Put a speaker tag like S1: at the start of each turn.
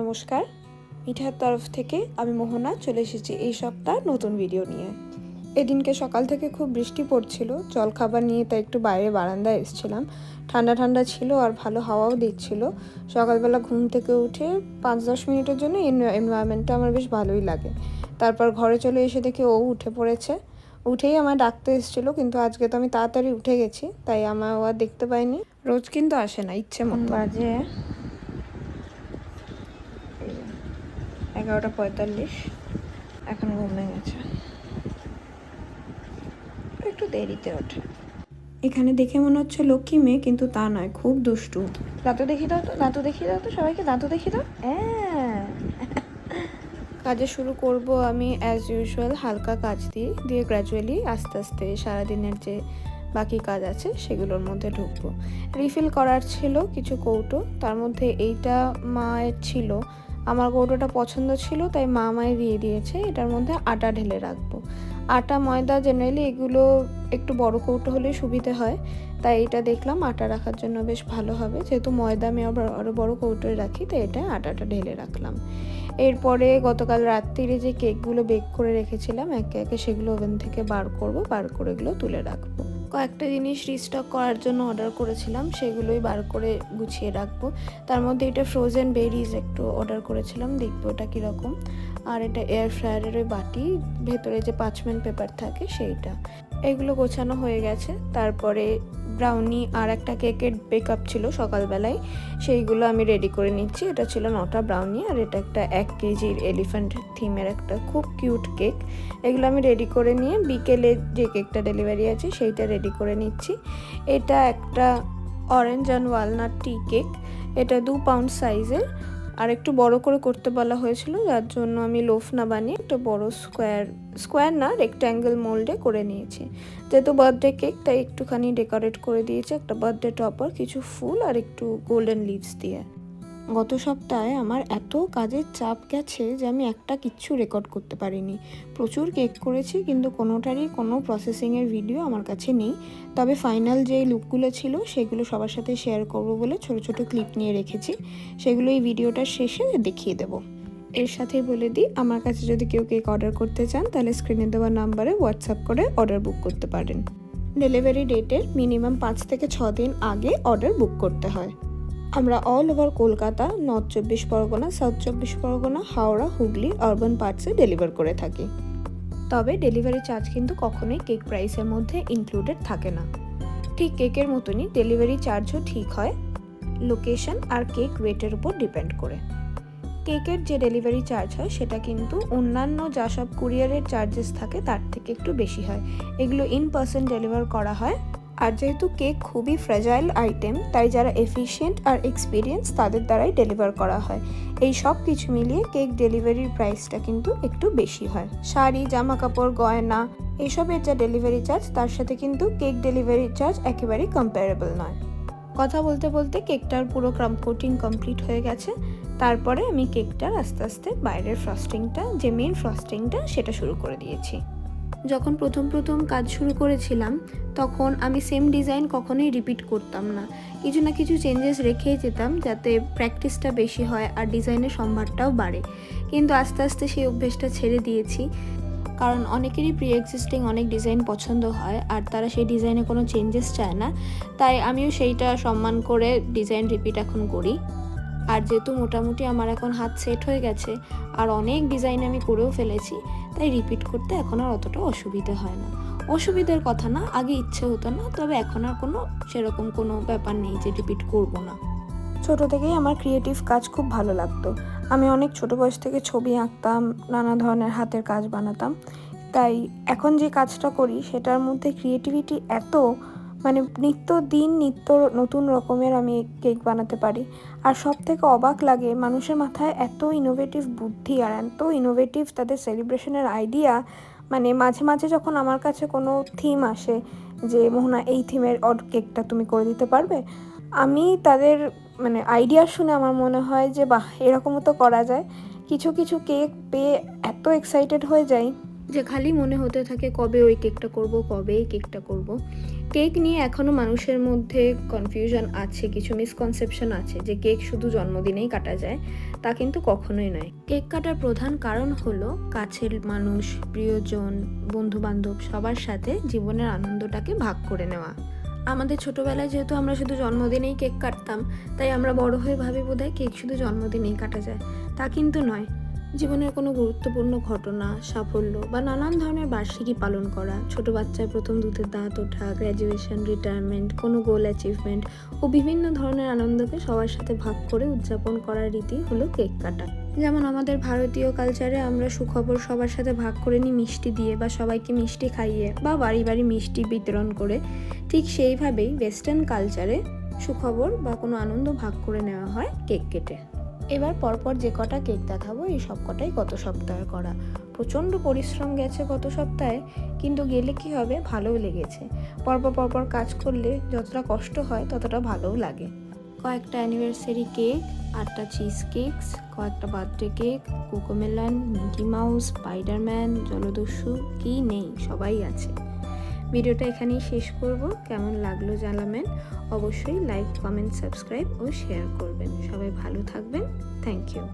S1: নমস্কার। মিঠার তরফ থেকে আমি মোহনা চলে এসেছি এই সপ্তাহ নতুন ভিডিও নিয়ে। এদিনকে সকাল থেকে খুব বৃষ্টি পড়ছিল, জল খাবার নিয়ে তাই একটু বাইরে বারান্দায় এসেছিলাম। ঠান্ডা ঠান্ডা ছিল আর ভালো হাওয়াও দিচ্ছিল। সকালবেলা ঘুম থেকে উঠে পাঁচ দশ মিনিটের জন্য এনভায়রনমেন্টটা আমার বেশ ভালোই লাগে। তারপর ঘরে চলে এসে দেখি ও উঠে পড়েছে। উঠেই আমার ডাকতে এসেছিল, কিন্তু আজকে তো আমি তাড়াতাড়ি উঠে গেছি, তাই আমার ও আর দেখতে পাইনি রোজ কিন্তু আসে না, ইচ্ছে মতো। বাজে এগারোটা পঁয়তাল্লিশ। এখন ঘুমে গেছে। একটু দেরিতে ওঠে। এখানে দেখে মনে হচ্ছে লক্ষ্মী মেয়ে, কিন্তু তা নয়, খুব দুষ্টু। দাঁতও দেখি দাও তো, দাঁতও দেখি দাও তো সবাইকে, দাঁতও দেখি দাও। হ্যাঁ। কাজে শুরু করব আমি অ্যাজ ইউজুয়াল হালকা কাজ দিয়ে দিয়ে গ্র্যাজুয়ালি আস্তে আস্তে সারাদিনের যে বাকি কাজ আছে, সেগুলোর মধ্যে ঢুকবো। রিফিল করার ছিল কিছু কৌটো, তার মধ্যে এইটা মায়ের ছিল। আমার কৌটোটা পছন্দ ছিল, তাই মা মায় দিয়ে দিয়েছে। এটার মধ্যে আটা ঢেলে রাখব। আটা, ময়দা জেনারেলি এগুলো একটু বড় কৌটো হলে সুবিধে হয়। তাই এটা দেখলাম, আটা রাখার জন্য বেশ ভালো হবে। যেহেতু ময়দা আমি আবার আরও বড় কৌটোয় রাখি, তাই এটা আটাটা ঢেলে রাখলাম। এরপরে গতকাল রাত্রিরে যে কেকগুলো বেক করে রেখেছিলাম, একে একে সেগুলো ওভেন থেকে বার করব, বার করে এগুলো তুলে রাখব। কয়েকটা জিনিস রিস্টক করার জন্য অর্ডার করেছিলাম, সেগুলোই বার করে গুছিয়ে রাখব। তার মধ্যে এটা ফ্রোজেন বেরিজ একটু অর্ডার করেছিলাম, দেখব ওটা কীরকম। আর এটা এয়ার ফ্রায়ারের ওই বাটি, ভেতরে যে পাঁচমেন্ট পেপার থাকে সেইটা। এগুলো গোছানো হয়ে গেছে, তারপরে ব্রাউনি আর একটা কেকের বেকআপ ছিল সকালবেলায়, সেইগুলো আমি রেডি করে নিচ্ছি। এটা ছিল নটা ব্রাউনি আর এটা একটা এক কেজির এলিফ্যান্ট থিমের একটা খুব কিউট কেক এগুলো আমি রেডি করে নিয়ে বিকেলে যে কেকটা ডেলিভারি আছে সেইটা রেডি করে নিচ্ছি। এটা একটা orange and walnut tea cake এটা দু পাউন্ড সাইজের আর একটু বড় করে করতে বলা হয়েছিল, যার জন্য আমি লোফ না বানিয়ে একটা বড় স্কোয়ার স্কোয়ার না রেক্ট্যাঙ্গেল মোল্ডে করে নিয়েছি। যেহেতু বার্থডে কেক তাই একটুখানি ডেকোরেট করে দিয়েছি একটা বার্থডে টপার কিছু ফুল আর একটু গোল্ডেন লিভস দিয়ে। গত সপ্তাহে আমার এত কাজের চাপ গেছে যে আমি একটা কিচ্ছু রেকর্ড করতে পারিনি। প্রচুর কেক করেছি, কিন্তু কোনোটারই কোনো প্রসেসিংয়ের ভিডিও আমার কাছে নেই। তবে ফাইনাল যে লুকগুলো ছিল, সেগুলো সবার সাথে শেয়ার করব বলে ছোট ছোট ক্লিপ নিয়ে রেখেছি। সেগুলো এই ভিডিওটার শেষে দেখিয়ে দেবো। এর সাথেই বলে দিই, আমার কাছে যদি কেউ কেক অর্ডার করতে চান, তাহলে স্ক্রিনে দেওয়া নাম্বারে হোয়াটসঅ্যাপ করে অর্ডার বুক করতে পারেন। ডেলিভারি ডেটের মিনিমাম পাঁচ থেকে ছ দিন আগে অর্ডার বুক করতে হয়। আমরা অল ওভার কলকাতা নর্থ চব্বিশ পরগনা সাউথ চব্বিশ পরগনা, হাওড়া, হুগলি আরবান পার্টসে ডেলিভার করে থাকি। তবে ডেলিভারি চার্জ কিন্তু কখনোই কেক প্রাইসের মধ্যে ইনক্লুডেড থাকে না। ঠিক কেকের মতনই ডেলিভারি চার্জও ঠিক হয়। লোকেশন আর কেক ওয়েটের উপর ডিপেন্ড করে। কেকের যে ডেলিভারি চার্জ হয়, সেটা কিন্তু অন্যান্য যা সব কুরিয়ারের চার্জেস থাকে, তার থেকে একটু বেশি হয়। এগুলো ইন পার্সন ডেলিভার করা হয়। আর যেহেতু কেক খুবই ফ্রেজাইল আইটেম তাই যারা এফিশিয়েন্ট আর এক্সপিরিয়েন্স তাদের দ্বারাই ডেলিভার করা হয়। এই সব কিছু মিলিয়ে কেক ডেলিভারির প্রাইসটা কিন্তু একটু বেশি হয়। শাড়ি জামা কাপড় গয়না, এসবের যা ডেলিভারি চার্জ তার সাথে কিন্তু কেক ডেলিভারি চার্জ একেবারেই কম্পারেবল নয়। কথা বলতে বলতে কেকটার পুরো ক্রাম কোটিং কমপ্লিট হয়ে গেছে। তারপরে আমি কেকটার আস্তে আস্তে বাইরের ফ্রস্টিংটা যে মেন ফ্রস্টিংটা সেটা শুরু করে দিয়েছি। যখন প্রথম প্রথম কাজ শুরু করেছিলাম, তখন আমি সেম ডিজাইন কখনোই রিপিট করতাম না। কিছু না কিছু চেঞ্জেস রেখেই যেতাম যাতে প্র্যাকটিসটা বেশি হয় আর ডিজাইনের সম্ভারটাও বাড়ে। কিন্তু আস্তে আস্তে সেই অভ্যেসটা ছেড়ে দিয়েছি। কারণ অনেকেরই প্রি এক্সিস্টিং অনেক ডিজাইন পছন্দ হয় আর তারা সেই ডিজাইনে কোনো চেঞ্জেস চায় না। তাই আমিও সেইটা সম্মান করে ডিজাইন রিপিট এখন করি। আর যেহেতু মোটামুটি আমার এখন হাত সেট হয়ে গেছে, আর অনেক ডিজাইন আমি করেও ফেলেছি, তাই রিপিট করতে এখন আর অতটা অসুবিধে হয় না। অসুবিধার কথা না, আগে ইচ্ছে হতো না, তবে এখন আর কোনো সেরকম কোনো ব্যাপার নেই যে রিপিট করব না। ছোট থেকেই আমার ক্রিয়েটিভ কাজ খুব ভালো লাগতো। আমি অনেক ছোট বয়স থেকে ছবি আঁকতাম, নানা ধরনের হাতের কাজ বানাতাম। তাই এখন যে কাজটা করি, সেটার মধ্যে ক্রিয়েটিভিটি এত মানে নিত্য দিন নিত্য নতুন রকমের আমি কেক বানাতে পারি। আর সব থেকে অবাক লাগে, মানুষের মাথায় এত ইনোভেটিভ বুদ্ধি আর এত ইনোভেটিভ তাদের সেলিব্রেশনের আইডিয়া মানে মাঝে মাঝে যখন আমার কাছে কোনো থিম আসে যে, মোহনা, এই থিমের অড কেকটা তুমি করে দিতে পারবে? আমি তাদের মানে আইডিয়া শুনে আমার মনে হয় যে, বাহ, এরকমও তো করা যায়। কিছু কিছু কেক পেয়ে এত এক্সাইটেড হয়ে যাই যে খালি মনে হতে থাকে কবে ওই কেকটা করব, কবে এই কেকটা করব। কেক নিয়ে এখনও মানুষের মধ্যে কনফিউশন আছে, কিছু মিসকনসেপশন আছে যে কেক শুধু জন্মদিনেই কাটা যায়, তা কিন্তু কখনোই নয়। কেক কাটার প্রধান কারণ হলো কাছের মানুষ, প্রিয়জন বন্ধু বান্ধব সবার সাথে জীবনের আনন্দটাকে ভাগ করে নেওয়া। আমাদের ছোটবেলায় যেহেতু আমরা শুধু জন্মদিনেই কেক কাটতাম, তাই আমরা বড় হয়ে ভাবি বোধহয় কেক শুধু জন্মদিনেই কাটা যায়। তা কিন্তু নয়। জীবনের কোনো গুরুত্বপূর্ণ ঘটনা, সাফল্য বা নানান ধরনের বার্ষিকী পালন করা, ছোট বাচ্চার প্রথম দুধের দাঁত ওঠা গ্র্যাজুয়েশন রিটায়ারমেন্ট কোনো গোল অ্যাচিভমেন্ট ও বিভিন্ন ধরনের আনন্দকে সবার সাথে ভাগ করে উদযাপন করার রীতি হলো কেক কাটা। যেমন আমাদের ভারতীয় কালচারে আমরা সুখবর সবার সাথে ভাগ করে নিই মিষ্টি দিয়ে বা সবাইকে মিষ্টি খাইয়ে বা বাড়ি বাড়ি মিষ্টি বিতরণ করে, ঠিক সেইভাবেই ওয়েস্টার্ন কালচারে সুখবর বা কোনো আনন্দ ভাগ করে নেওয়া হয় কেক কেটে। এবার পরপর যে কটা কেক দেখাবো, এই সব কটাই গত সপ্তাহে করা। প্রচণ্ড পরিশ্রম গেছে গত সপ্তাহে, কিন্তু গেলে কি হবে? ভালোও লেগেছে। পরপর পরপর কাজ করলে যতটা কষ্ট হয়, ততটা ভালোও লাগে। কয়েকটা অ্যানিভার্সারি কেক আটটা চিজ কেকস কয়েকটা birthday cake Cocomelon Mickey Mouse Spiderman জলদস্যু, কি নেই, সবাই আছে। ভিডিওটা এখানেই শেষ করব। কেমন লাগল জানাবেন? অবশ্যই লাইক কমেন্ট সাবস্ক্রাইব ও শেয়ার করবেন। সবাই ভালো থাকবেন। Thank you